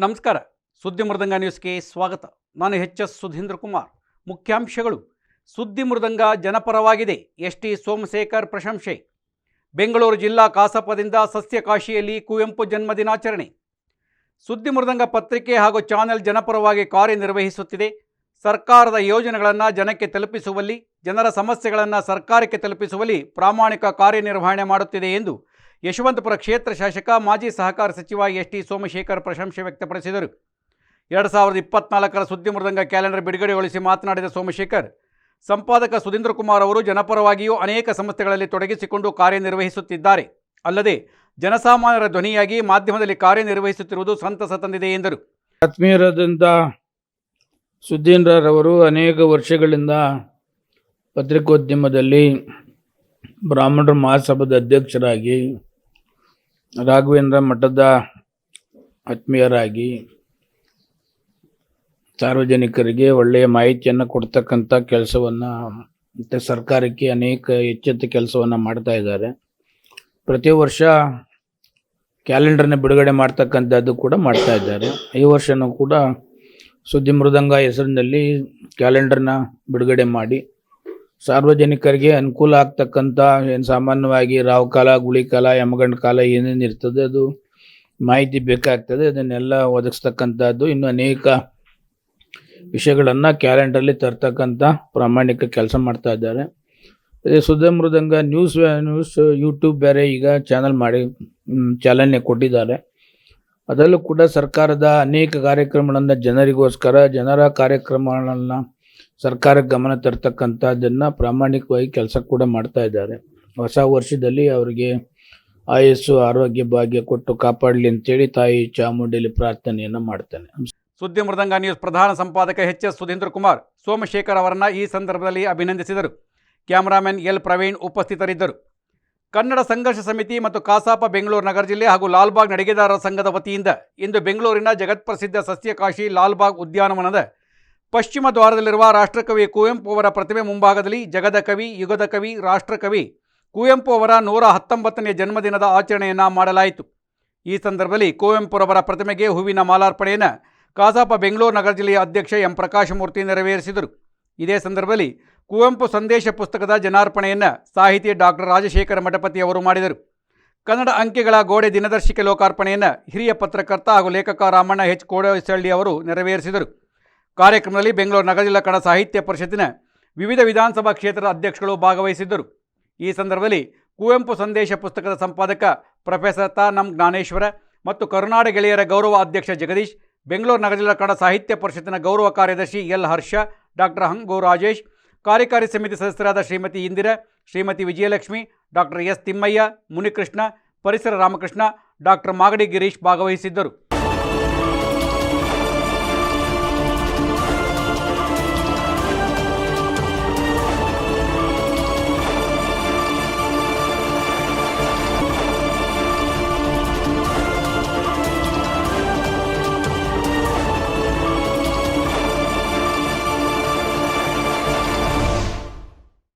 ನಮಸ್ಕಾರ. ಸುದ್ದಿ ಮೃದಂಗ ನ್ಯೂಸ್ಗೆ ಸ್ವಾಗತ. ನಾನು ಎಚ್ ಎಸ್ ಸುಧೀಂದ್ರ ಕುಮಾರ್. ಮುಖ್ಯಾಂಶಗಳು. ಸುದ್ದಿ ಮೃದಂಗ ಜನಪರವಾಗಿದೆ. ಎಸ್ ಟಿ ಸೋಮಶೇಖರ್ ಪ್ರಶಂಸೆ. ಬೆಂಗಳೂರು ಜಿಲ್ಲಾ ಕಾಸಪದಿಂದ ಸಸ್ಯಕಾಶಿಯಲ್ಲಿ ಕುವೆಂಪು ಜನ್ಮದಿನಾಚರಣೆ ಸುದ್ದಿ ಮೃದಂಗ ಪತ್ರಿಕೆ ಹಾಗೂ ಚಾನೆಲ್ ಜನಪರವಾಗಿ ಕಾರ್ಯನಿರ್ವಹಿಸುತ್ತಿದೆ. ಸರ್ಕಾರದ ಯೋಜನೆಗಳನ್ನು ಜನಕ್ಕೆ ತಲುಪಿಸುವಲ್ಲಿ, ಜನರ ಸಮಸ್ಯೆಗಳನ್ನು ಸರ್ಕಾರಕ್ಕೆ ತಲುಪಿಸುವಲ್ಲಿ ಪ್ರಾಮಾಣಿಕ ಕಾರ್ಯನಿರ್ವಹಣೆ ಮಾಡುತ್ತಿದೆ ಎಂದು ಯಶವಂತಪುರ ಕ್ಷೇತ್ರ ಶಾಸಕ, ಮಾಜಿ ಸಹಕಾರ ಸಚಿವ ಎಸ್ ಟಿ ಸೋಮಶೇಖರ್ ಪ್ರಶಂಸೆ ವ್ಯಕ್ತಪಡಿಸಿದರು. ಎರಡು ಸಾವಿರದ ಇಪ್ಪತ್ನಾಲ್ಕರ ಸುದ್ದಿ ಮೃದಂಗ ಕ್ಯಾಲೆಂಡರ್ ಬಿಡುಗಡೆಗೊಳಿಸಿ ಮಾತನಾಡಿದ ಸೋಮಶೇಖರ್, ಸಂಪಾದಕ ಸುಧೀಂದ್ರ ಕುಮಾರ್ ಅವರು ಜನಪರವಾಗಿಯೂ ಅನೇಕ ಸಂಸ್ಥೆಗಳಲ್ಲಿ ತೊಡಗಿಸಿಕೊಂಡು ಕಾರ್ಯನಿರ್ವಹಿಸುತ್ತಿದ್ದಾರೆ. ಅಲ್ಲದೆ, ಜನಸಾಮಾನ್ಯರ ಧ್ವನಿಯಾಗಿ ಮಾಧ್ಯಮದಲ್ಲಿ ಕಾರ್ಯನಿರ್ವಹಿಸುತ್ತಿರುವುದು ಸಂತಸ ತಂದಿದೆ ಎಂದರು. ಆತ್ಮೀಯರಾದಂಥ ಸುಧೀಂದ್ರರವರು ಅನೇಕ ವರ್ಷಗಳಿಂದ ಪತ್ರಿಕೋದ್ಯಮದಲ್ಲಿ ಬ್ರಾಹ್ಮಣರ ಮಹಾಸಭಾದ ಅಧ್ಯಕ್ಷರಾಗಿ ರಾಘವೇಂದ್ರ ಮಠದ ಆತ್ಮೀಯರಾಗಿ ಸಾರ್ವಜನಿಕರಿಗೆ ಒಳ್ಳೆಯ ಮಾಹಿತಿಯನ್ನು ಕೊಡ್ತಕ್ಕಂಥ ಕೆಲಸವನ್ನು ಮತ್ತು ಸರ್ಕಾರಕ್ಕೆ ಅನೇಕ ಎಚ್ಚೆತ್ತ ಕೆಲಸವನ್ನು ಮಾಡ್ತಾ ಇದ್ದಾರೆ. ಪ್ರತಿ ವರ್ಷ ಕ್ಯಾಲೆಂಡರ್ನ ಬಿಡುಗಡೆ ಮಾಡ್ತಕ್ಕಂಥದ್ದು ಕೂಡ ಮಾಡ್ತಾ ಇದ್ದಾರೆ. ಈ ವರ್ಷನೂ ಕೂಡ ಸುದ್ದಿ ಮೃದಂಗ ಹೆಸರಿನಲ್ಲಿ ಕ್ಯಾಲೆಂಡರ್ನ ಬಿಡುಗಡೆ ಮಾಡಿ ಸಾರ್ವಜನಿಕರಿಗೆ ಅನುಕೂಲ ಆಗ್ತಕ್ಕಂಥ ಏನು ಸಾಮಾನ್ಯವಾಗಿ ರಾವ್ ಕಾಲ, ಗುಳಿ ಕಾಲ, ಯಮಗಂಡ ಕಾಲ ಏನೇನು ಇರ್ತದೆ, ಅದು ಮಾಹಿತಿ ಬೇಕಾಗ್ತದೆ. ಅದನ್ನೆಲ್ಲ ಒದಗಿಸ್ತಕ್ಕಂಥದ್ದು ಇನ್ನು ಅನೇಕ ವಿಷಯಗಳನ್ನು ಕ್ಯಾಲೆಂಡರ್ಲಿ ತರ್ತಕ್ಕಂಥ ಪ್ರಾಮಾಣಿಕ ಕೆಲಸ ಮಾಡ್ತಾ ಇದ್ದಾರೆ. ಅದೇ ಸುದ್ದಿ ಮೃದಂಗ ನ್ಯೂಸ್ ನ್ಯೂಸ್ ಯೂಟ್ಯೂಬ್ ಬೇರೆ ಈಗ ಚಾನಲ್ ಮಾಡಿ ಚಾಲನೆ ಕೊಟ್ಟಿದ್ದಾರೆ. ಅದರಲ್ಲೂ ಕೂಡ ಸರ್ಕಾರದ ಅನೇಕ ಕಾರ್ಯಕ್ರಮಗಳನ್ನು ಜನರಿಗೋಸ್ಕರ, ಜನರ ಕಾರ್ಯಕ್ರಮಗಳನ್ನು ಸರ್ಕಾರಕ್ಕೆ ಗಮನ ತರ್ತಕ್ಕಂಥದ್ದನ್ನು ಪ್ರಾಮಾಣಿಕವಾಗಿ ಕೆಲಸ ಕೂಡ ಮಾಡ್ತಾ ಇದ್ದಾರೆ. ಹೊಸ ವರ್ಷದಲ್ಲಿ ಅವರಿಗೆ ಆಯಸ್ಸು, ಆರೋಗ್ಯ, ಭಾಗ್ಯ ಕೊಟ್ಟು ಕಾಪಾಡಲಿ ಅಂತೇಳಿ ತಾಯಿ ಚಾಮುಂಡಿಲಿ ಪ್ರಾರ್ಥನೆಯನ್ನು ಮಾಡ್ತೇನೆ. ಸುದ್ದಿ ಮೃದಂಗ ನ್ಯೂಸ್ ಪ್ರಧಾನ ಸಂಪಾದಕ ಎಚ್ ಎಸ್ ಸುಧೀಂದ್ರ ಕುಮಾರ್ ಸೋಮಶೇಖರ್ ಅವರನ್ನು ಈ ಸಂದರ್ಭದಲ್ಲಿ ಅಭಿನಂದಿಸಿದರು. ಕ್ಯಾಮರಾಮನ್ ಎಲ್ ಪ್ರವೀಣ್ ಉಪಸ್ಥಿತರಿದ್ದರು. ಕನ್ನಡ ಸಂಘರ್ಷ ಸಮಿತಿ ಮತ್ತು ಕಾಸಾಪ ಬೆಂಗಳೂರು ನಗರ ಜಿಲ್ಲೆ ಹಾಗೂ ಲಾಲ್ಬಾಗ್ ನಡಿಗೆದಾರರ ಸಂಘದ ವತಿಯಿಂದ ಇಂದು ಬೆಂಗಳೂರಿನ ಜಗತ್ಪ್ರಸಿದ್ಧ ಸಸ್ಯಕಾಶಿ ಲಾಲ್ಬಾಗ್ ಉದ್ಯಾನವನದ ಪಶ್ಚಿಮ ದ್ವಾರದಲ್ಲಿರುವ ರಾಷ್ಟ್ರಕವಿ ಕುವೆಂಪು ಅವರ ಪ್ರತಿಮೆ ಮುಂಭಾಗದಲ್ಲಿ ಜಗದ ಕವಿ, ಯುಗದ ಕವಿ, ರಾಷ್ಟ್ರಕವಿ ಕುವೆಂಪು ಅವರ ನೂರ ಹತ್ತೊಂಬತ್ತನೇ ಜನ್ಮದಿನದ ಆಚರಣೆಯನ್ನು ಮಾಡಲಾಯಿತು. ಈ ಸಂದರ್ಭದಲ್ಲಿ ಕುವೆಂಪುರವರ ಪ್ರತಿಮೆಗೆ ಹೂವಿನ ಮಾಲಾರ್ಪಣೆಯನ್ನು ಕಾಸಾಪ ಬೆಂಗಳೂರು ನಗರ ಜಿಲ್ಲೆಯ ಅಧ್ಯಕ್ಷ ಎಂ. ಪ್ರಕಾಶಮೂರ್ತಿ ನೆರವೇರಿಸಿದರು. ಇದೇ ಸಂದರ್ಭದಲ್ಲಿ ಕುವೆಂಪು ಸಂದೇಶ ಪುಸ್ತಕದ ಜನಾರ್ಪಣೆಯನ್ನು ಸಾಹಿತಿ ಡಾಕ್ಟರ್ ರಾಜಶೇಖರ ಮಠಪತಿ ಅವರು ಮಾಡಿದರು. ಕನ್ನಡ ಅಂಕೆಗಳ ಗೋಡೆ ದಿನದರ್ಶಿಕೆ ಲೋಕಾರ್ಪಣೆಯನ್ನು ಹಿರಿಯ ಪತ್ರಕರ್ತ ಹಾಗೂ ಲೇಖಕ ರಾಮಣ್ಣ ಎಚ್ ಕೋಡಸಳ್ಳಿ ಅವರು ನೆರವೇರಿಸಿದರು. ಕಾರ್ಯಕ್ರಮದಲ್ಲಿ ಬೆಂಗಳೂರು ನಗರ ಜಿಲ್ಲಾ ಕನ್ನಡ ಸಾಹಿತ್ಯ ಪರಿಷತ್ತಿನ ವಿವಿಧ ವಿಧಾನಸಭಾ ಕ್ಷೇತ್ರದ ಅಧ್ಯಕ್ಷಗಳು ಭಾಗವಹಿಸಿದ್ದರು. ಈ ಸಂದರ್ಭದಲ್ಲಿ ಕುವೆಂಪು ಸಂದೇಶ ಪುಸ್ತಕದ ಸಂಪಾದಕ ಪ್ರೊಫೆಸರ್ ತಾ ನಂ ಜ್ಞಾನೇಶ್ವರ ಮತ್ತು ಕರುನಾಡ ಗೆಳೆಯರ ಗೌರವ ಅಧ್ಯಕ್ಷ ಜಗದೀಶ್, ಬೆಂಗಳೂರು ನಗರ ಜಿಲ್ಲಾ ಕನ್ನಡ ಸಾಹಿತ್ಯ ಪರಿಷತ್ತಿನ ಗೌರವ ಕಾರ್ಯದರ್ಶಿ ಎಲ್ ಹರ್ಷ, ಡಾಕ್ಟರ್ ಹಂಗೋ ರಾಜೇಶ್, ಕಾರ್ಯಕಾರಿ ಸಮಿತಿ ಸದಸ್ಯರಾದ ಶ್ರೀಮತಿ ಇಂದಿರಾ, ಶ್ರೀಮತಿ ವಿಜಯಲಕ್ಷ್ಮಿ, ಡಾಕ್ಟರ್ ಎಸ್ ತಿಮ್ಮಯ್ಯ, ಮುನಿಕೃಷ್ಣ, ಪರಿಸರ ರಾಮಕೃಷ್ಣ, ಡಾಕ್ಟರ್ ಮಾಗಡಿ ಗಿರೀಶ್ ಭಾಗವಹಿಸಿದ್ದರು.